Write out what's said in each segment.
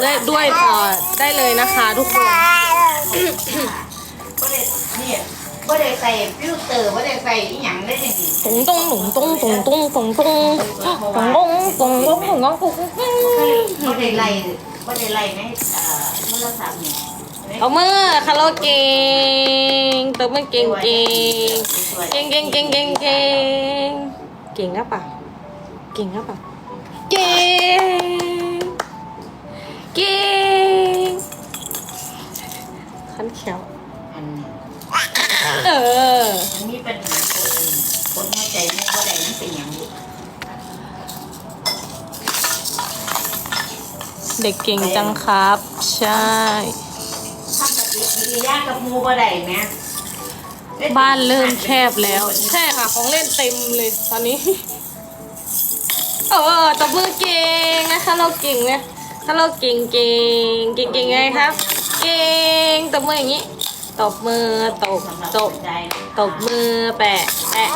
เลยด้วยเอ่อได้เลยนะคะทุกคน บ่ได้เนี่ยบ่ได้ใส่ฟิลเตอร์บ่ได้ใส่อีหยังได้นี่ตงตงตงตงตงตงตงตงตงตงตงตงตงตงตงตงบ่ได้ไล่บ่ได้ไล่ในเอ่อโทรศัพท์นี่เอามือคาราโอเกงตัวมือเก่งเก่งเก่งเก่งเก่งเก่งเก่งเก่งอะปะเก่งอะปะเก่ง เก่งขันเขียว อันนี้เออ มันมีปัญหาตัวเองคนหัวใจไม่บ่ได้มันเป็นหยังอยู่เด็กเก่งจังครับ ใช่ทำปฏิกิริยากับหมู่บ่ได้แหมบ้านเริ่มแคบแล้ว ใช่ค่ะ ของเล่นเต็มเลยตอนนี้ เออตบมือเก่งนะคะเราเก่งเนี่ย ถ้าเราเก่งเก่งเก่งเก่งไงครับ เก่งตบมืออย่างนี้ตบมือตบตบตบมือแปะแปะ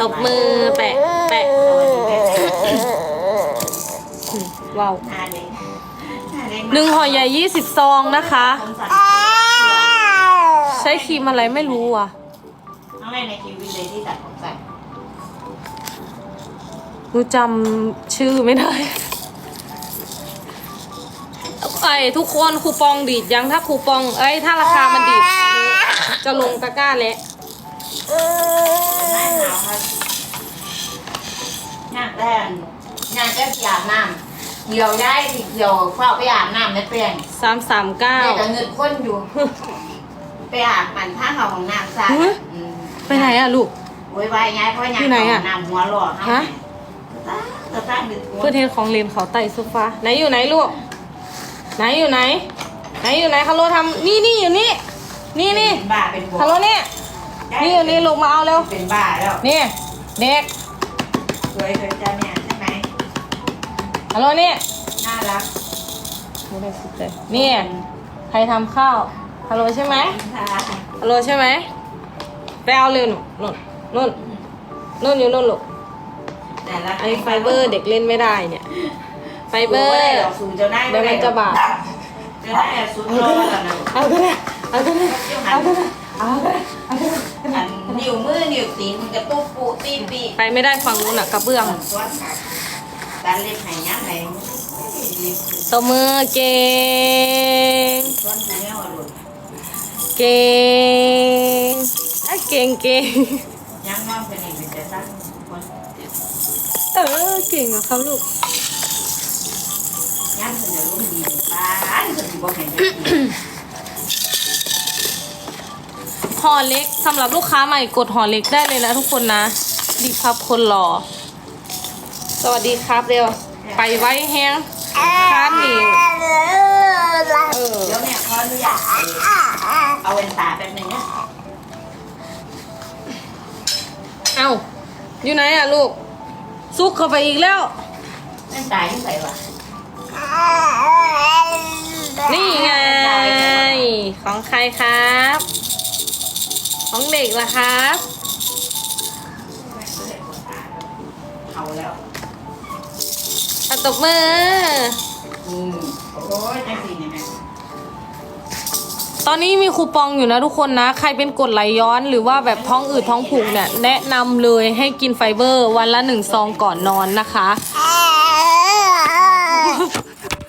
ตบมือแปะแปะว้าวหนึ่งห่อใหญ่ยี่สิบซองนะคะ ใช้ครีมอะไรไม่รู้อะน้องแรกในชีวิตเลยที่ตัดผมสั้นหนูจำชื่อไม่ได้ ไอ้ทุกคนคูปองดีดยังถ้าคูปองเอ้ยถ้าราคามันดีดจะลงตะกร้าแล้วหน้าหนาวครับหน้าแรกหน้าก็อาบน้ำเหี่ยวย้ายสิเหี่ยวเฝ้าไปอาบน้ำในเปลี่ยนสามสามเก้าแม่ก็เงินคนอยู่ ไปอาบมันท่าเขาของน้ำซะฮะอืมไปไหนอะลูกโวยวายย้ายเพราะย้ายที่ไหนอะเข้าห้องน้ำหัวหลอดฮะตาตาดึกเพื่อนเทนของเลนเขาไต่โซฟาไหนอยู่ไหนลูก ไหนอยู่ไหน ไหนอยู่ไหนคาโรทำนี่นี่อยู่นี่นี่นี่เป็นบ้าเป็นบวคาโรเนี่ยนี่อยู่นี่ลงมาเอาเร็วเป็นบ้าแล้วนี่เด็กสวยสวยจ้าเนี่ยใช่ไหมคาโรนี่น่ารักไม่ได้สุดเลยนี่ใครทำข้าวฮัลโหลใช่ไหมค่ะฮัลโหลใช่ไหมไปเอาเร็วหนูนู่นนู่นนู่นอยู่นู่นลูกแต่ละไอไฟเบอร์เด็กเล่นไม่ได้เนี่ย ไฟเบอร์สูงจะได้เดี๋ยวมันจะบาดจะได้สูงรอแล้วนะเอาก็ได้เอาก็ได้เอาก็ได้เอาก็ได้เอาก็ได้อันนิ้วมือนิ้วตีนมันกระตุกปูตีนปีไปไม่ได้ฝั่งนู้นอะกระเบื้องซ้อนขาการเล่นไหย้ำไหนตบมือเก่งซ้อนหูแมวอรุณเก่งอะเก่งเก่งย้ำน้องเป็นเองเป็นจะตั้งคนเออเก่งอะครับลูก บอกเห็นจะดีห่อเล็กสำหรับลูกค้าใหม่กดห่อเล็กได้เลยนะทุกคนนะดีครับคนหล่อสวัสดีครับเร็วไปไว้แฮงคาดหนีเออเดี๋ยวแม่ขออนุญาตเอาเวนตาแป๊บนึงนะเอ้าอยู่ไหนอะลูกซุกเข้าไปอีกแล้วเวนตาที่ใส่วะ นี่ไง ของใครครับ ของเด็กล่ะครับ เขาแล้วอะตบมือ อืมโอ้ยจังสิเนี่ยแม่ตอนนี้มีคูปองอยู่นะทุกคนนะ ใครเป็นกรดไหลย้อนหรือว่าแบบท้องอืดท้องผูกเนี่ย แนะนำเลยให้กินไฟเบอร์ วันละหนึ่งซองก่อนนอนนะคะ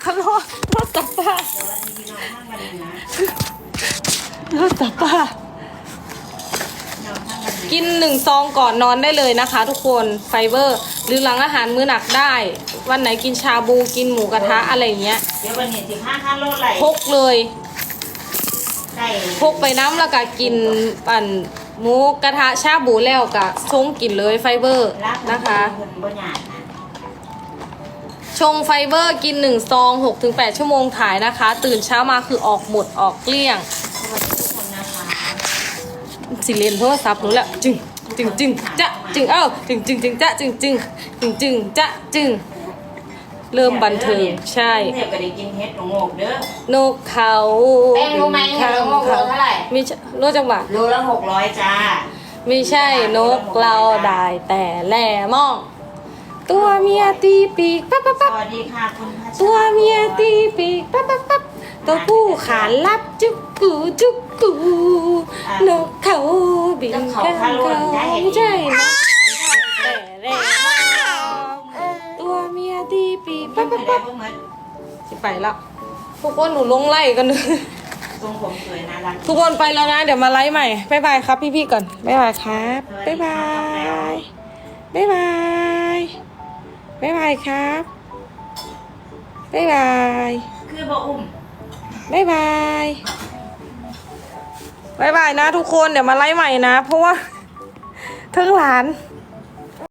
ขอโทษ รถจับป้าสวัสดีพี่น้องทั้งวันนี้นะรถจับป้าพี่น้องทั้งวันนี้กินหนึ่งซองก่อนนอนได้เลยนะคะ ทุกคนไฟเบอร์ หรือหลังอาหารมื้อหนักได้ วันไหนกินชาบูกินหมูกระทะอะไรอย่างเงี้ยเดี๋ยววันนี้สิบห้าขั้นโลไหลพกเลยใช่พกไปน้ำแล้วก็กินปั่นหมูกระทะชาบูแล้วก็ชงกินเลยไฟเบอร์รักนะคะ ชงไฟเบอร์กิน1ซอง6-8 ชั่วโมงถ่ายนะคะ ตื่นเช้ามาคือออกหมดออกเกลี้ยงสวัสดีทุกคนนะคะสิเรียนโทรศัพท์หนูแล้วจึงจึงจึงจะจึงเอ้าจึงจึงจึงจะจึงจึงจึงจึงจะจึงเริ่มบันเทิงใช่เทพก็ได้กินเฮ็ดโงกเด้อนกเขาแป้งรู้ไหมเฮ็ดโงกโลเท่าไหร่ไม่ใช่รู้จังหวะโลละหกร้อยจ้าไม่ใช่นกเราได้แต่แหล่มอง ตัวเมียตีปีกปั๊บปั๊บสปั๊บวัสดีค่ะคุณพัชรตัวเมียตีปีกปั๊บปั๊บปั๊บตัวผู้ขานรับจุกกูจุกกูนกเขาบินกันเขาไม่ใช่นกแต่แรกตัวเมียตีปีกปั๊บปั๊บได้ปั๊บพวกเหมือนสิไปแล้วทุกคนหนูลงไล่กันเลยทรงผมสวยน่ารักทุกคนไปแล้วนะ เดี๋ยวมาไลฟ์ใหม่บ๊ายบายครับพี่ๆก่อนบ๊ายบายครับบ๊ายบายบ๊ายบาย บ๊ายบายครับบ๊ายบายคือบ่อุ้มบายบายบายบายนะทุกคนเดี๋ยวมาไล่ใหม่นะ เพราะว่าทั้งหลาน